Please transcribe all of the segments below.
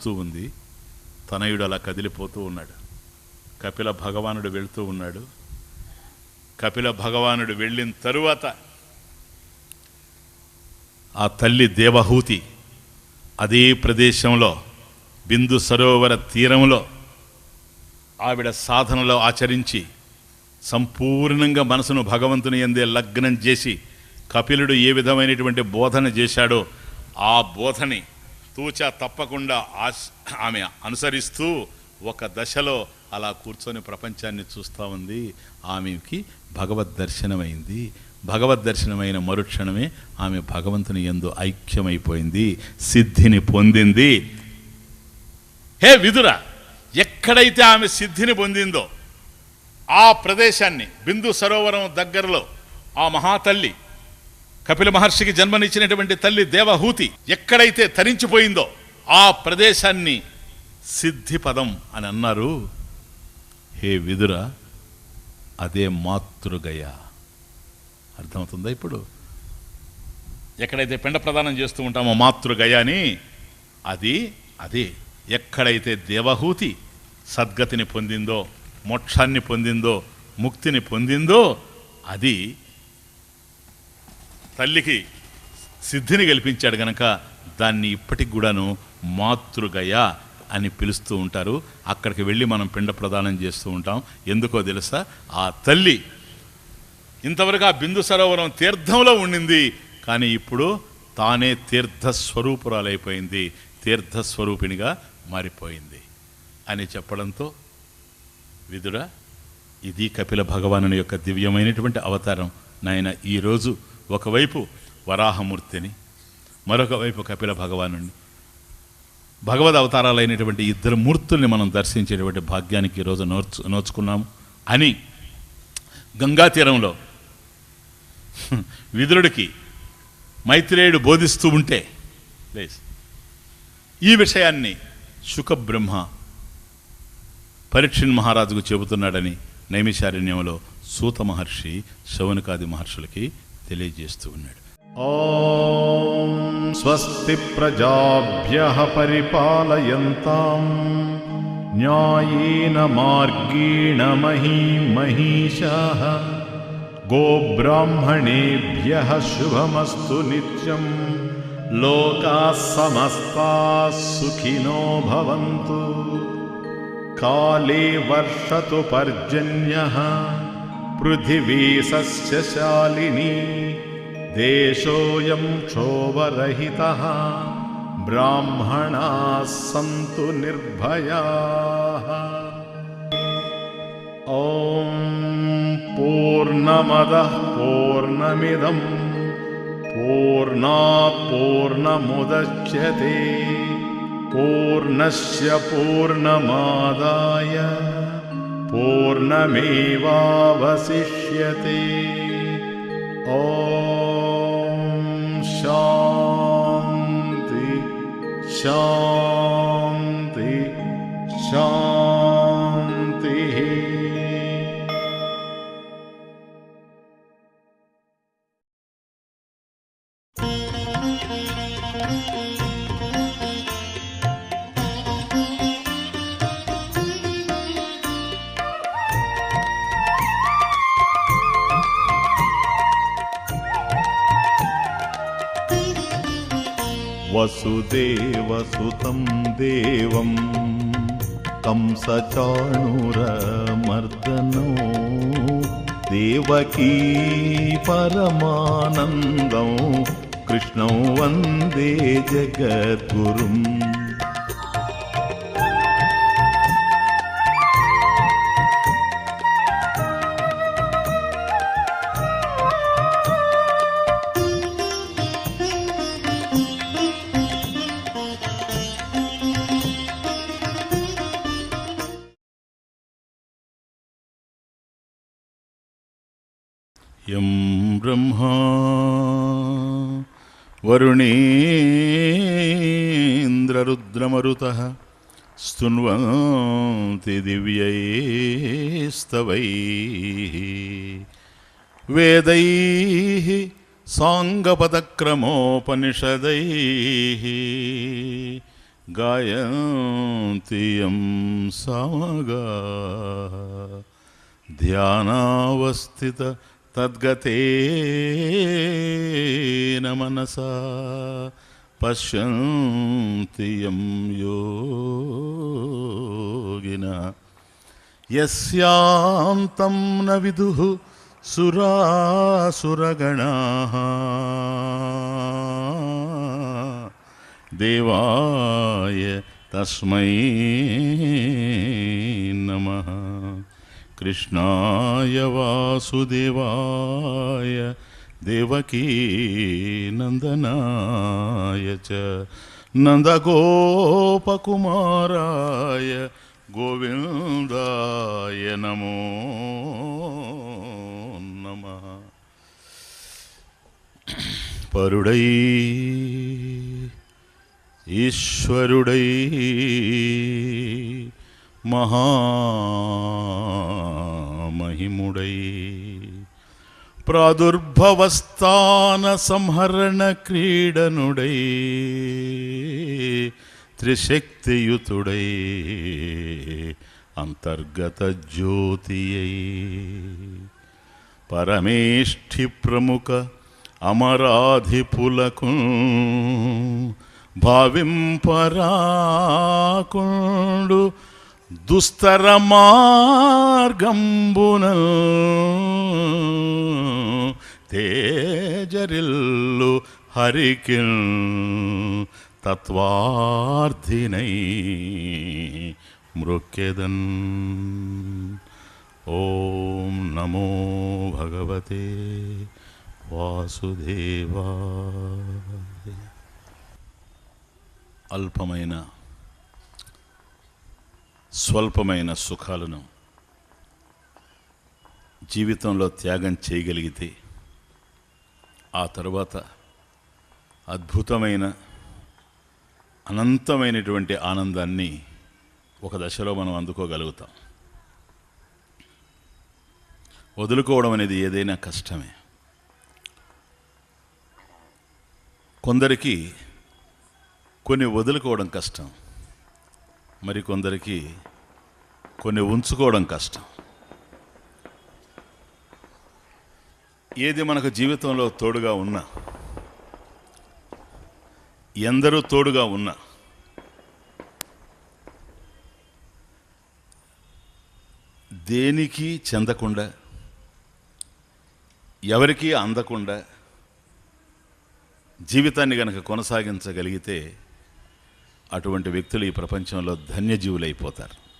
వస్తూ ఉంది. తనయుడు అలా కదిలిపోతూ ఉన్నాడు. కపిల భగవానుడు వెళ్తూ ఉన్నాడు. కపిల భగవానుడు వెళ్ళిన తరువాత ఆ తల్లి దేవహూతి అదే ప్రదేశంలో బిందు సరోవర తీరంలో ఆవిడ సాధనలో ఆచరించి సంపూర్ణంగా మనసును భగవంతుని ఎందే లగ్నం చేసి కపిలుడు ఏ విధమైనటువంటి బోధన చేశాడో ఆ బోధని తూచా తప్పకుండా ఆమె అనుసరిస్తూ ఒక దశలో అలా కూర్చొని ప్రపంచాన్ని చూస్తూ ఉంది. ఆమెకి భగవద్ దర్శనమైంది. భగవద్ దర్శనమైన మరుక్షణమే ఆమె భగవంతుని ఎందు ఐక్యమైపోయింది. సిద్ధిని పొందింది. హే విదుర ఎక్కడైతే ఆమె సిద్ధిని పొందిందో ఆ ప్రదేశాన్ని బిందు సరోవరం దగ్గరలో ఆ మహాతల్లి కపిల మహర్షికి జన్మనిచ్చినటువంటి తల్లి దేవహూతి ఎక్కడైతే తరించిపోయిందో ఆ ప్రదేశాన్ని సిద్ధిపదం అని అన్నారు. హే విదుర అదే మాతృగయ. అర్థమవుతుందా ఇప్పుడు? ఎక్కడైతే పిండ ప్రదానం చేస్తూ ఉంటామో మాతృగయ అని అది అదే. ఎక్కడైతే దేవహూతి సద్గతిని పొందిందో మోక్షాన్ని పొందిందో ముక్తిని పొందిందో అది తల్లికి సిద్ధిని కల్పించాడు గనక దాన్ని ఇప్పటికి కూడాను మాతృగయ అని పిలుస్తూ ఉంటారు. అక్కడికి వెళ్ళి మనం పిండ ప్రదానం చేస్తూ ఉంటాం. ఎందుకో తెలుసా? ఆ తల్లి ఇంతవరకు ఆ బిందు సరోవరం తీర్థంలో ఉండింది. కానీ ఇప్పుడు తానే తీర్థస్వరూపురాలైపోయింది. తీర్థస్వరూపిణిగా మారిపోయింది అని చెప్పడంతో విదుడా ఇది కపిల భగవాను యొక్క దివ్యమైనటువంటి అవతారం. నాయన ఈరోజు ఒకవైపు వరాహమూర్తిని మరొక వైపు కపిల భగవానుని భగవద్ అవతారాలైనటువంటి ఇద్దరు మూర్తుల్ని మనం దర్శించేటువంటి భాగ్యానికి ఈరోజు నోర్చు నోచుకున్నాము అని గంగా తీరంలో విదురుడికి మైత్రేయుడు బోధిస్తూ ఉంటే ప్లీజ్. ఈ విషయాన్ని శుకబ్రహ్మ పరీక్షణ్ మహారాజుకు చెబుతున్నాడని నైమిషారణ్యంలో సూత మహర్షి శౌనకాది మహర్షులకి తెలియజేస్తూ ఉన్నాడు ॐ स्वस्ति प्रजाभ्यः परिपालयन्ताम् न्यायेन मार्गेण महीं महिषाः गोब्राह्मणेभ्यः शुभमस्तु नित्यम् लोकाः समस्ताः सुखिनो भवन्तु काले वर्षतु पर्जन्यः पृथिवी सस्यशालिनी देशोऽयं क्षोभरहितः ब्राह्मणाः सन्तु निर्भयाः। ॐ पूर्णमदः पूर्णमिदं पूर्णात् पूर्णमुदच्यते पूर्णस्य पूर्णमादाय पूर्णमेवावशिष्यते। ॐ शान्ति शान्ति शान्तिः वसुदेवसुतं देवं कंसचाणुरमर्दनो देवकी परमानन्दं कृष्णौ वन्दे जगद्गुरुम् యం బ్రహ్మా. వరుణేంద్రరుద్రమరుత స్తున్వంతి దివ్యైస్తవై. వేదై సాంగపదక్రమోపనిషదై గాయంతి యం సామగా. ధ్యానావస్థిత తద్గతేన మనసా పశ్యంతి యోగిన. యస్యాంతం న విదు సురాసురగణాః. దేవాయ తస్మై నమః. కృష్ణాయ వాసుదేవాయ దేవకీ నందనాయ చ నందగోపకుమారాయ గోవిందాయ నమో నమ. పరుడై ఈశ్వరుడై మహిముడై ప్రాదుర్భవస్థాన సంహరణ క్రీడనుడై త్రిశక్తియుతుడై అంతర్గత జ్యోతియై. పరమేష్ఠి ప్రముఖ అమరాధిపులకు భావింపరాకుండు దుస్తర మార్గంబున తేజరిల్లు హరికిన్ తత్వార్థినై మృక్కెదన్. ఓం నమో భగవతే వాసుదేవా అల్పమైన స్వల్పమైన సుఖాలను జీవితంలో త్యాగం చేయగలిగితే ఆ తర్వాత అద్భుతమైన అనంతమైనటువంటి ఆనందాన్ని ఒక దశలో మనం అందుకోగలుగుతాం. వదులుకోవడం అనేది ఏదైనా కష్టమే. కొందరికి కొన్ని వదులుకోవడం కష్టం. మరి కొందరికి కొన్ని ఉంచుకోవడం కష్టం. ఏది మనకు జీవితంలో తోడుగా ఉన్నా ఎందరూ తోడుగా ఉన్నా దేనికి చెందకుండా ఎవరికీ అందకుండా జీవితాన్ని గనక కొనసాగించగలిగితే అటువంటి వ్యక్తులు ఈ ప్రపంచంలో ధన్యజీవులైపోతారు.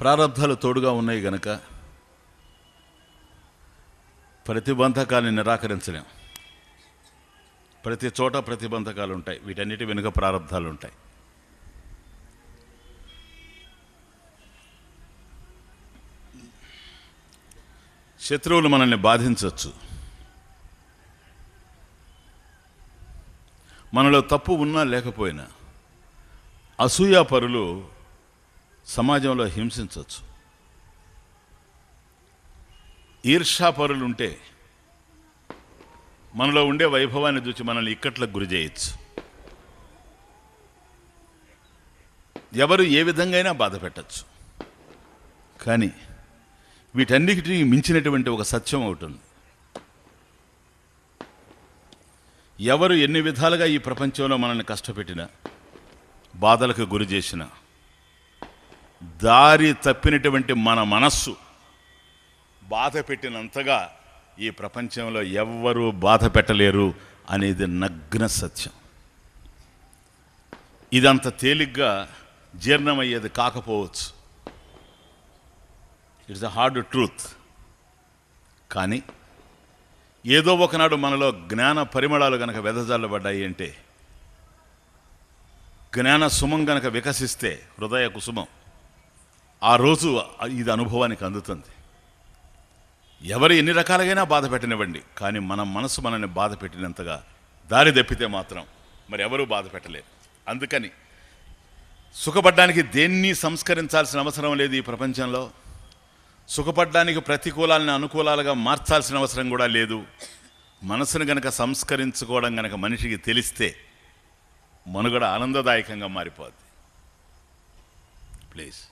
ప్రారంధాలు తోడుగా ఉన్నాయి గనక ప్రతిబంధకాన్ని నిరాకరించలేం. ప్రతి చోట ప్రతిబంధకాలు ఉంటాయి. వీటన్నిటి వెనుక ప్రారంధాలు ఉంటాయి. శత్రువులు మనల్ని బాధించవచ్చు. మనలో తప్పు ఉన్నా లేకపోయినా అసూయాపరులు సమాజంలో హింసించవచ్చు. ఈర్షాపరులు ఉంటే మనలో ఉండే వైభవాన్ని చూసి మనల్ని ఇక్కట్లకు గురి చేయొచ్చు. ఎవరు ఏ విధంగా బాధ పెట్టచ్చు. కానీ వీటన్నిటినీ మించినటువంటి ఒక సత్యం ఒకటి ఉంది. ఎవరు ఎన్ని విధాలుగా ఈ ప్రపంచంలో మనల్ని కష్టపెట్టినా బాధలకు గురి చేసిన దారి తప్పినటువంటి మన మనస్సు బాధ పెట్టినంతగా ఈ ప్రపంచంలో ఎవ్వరూ బాధ పెట్టలేరు అనేది నగ్న సత్యం. ఇదంత తేలిగ్గా జీర్ణమయ్యేది కాకపోవచ్చు. It's a hard truth. కానీ ఏదో ఒకనాడు మనలో జ్ఞాన పరిమళాలు గనక వెదజల్లబడ్డాయి అంటే జ్ఞాన సుమం గనక వికసిస్తే హృదయ కుసుమం ఆ రోజు ఇది అనుభవానికి అందుతుంది. ఎవరు ఎన్ని రకాలుగైనా బాధ పెట్టనివ్వండి కానీ మన మనసు మనల్ని బాధ పెట్టినంతగా దారి తప్పితే మాత్రం మరి ఎవరూ బాధ పెట్టలేరు. అందుకని సుఖపడ్డానికి దేన్ని సంస్కరించాల్సిన అవసరం లేదు ఈ ప్రపంచంలో. సుఖపడ్డానికి ప్రతికూలాలను అనుకూలాలుగా మార్చాల్సిన అవసరం కూడా లేదు. మనసును గనక సంస్కరించుకోవడం గనక మనిషికి తెలిస్తే మనుగడ ఆనందదాయకంగా మారిపోద్ది. ప్లీజ్.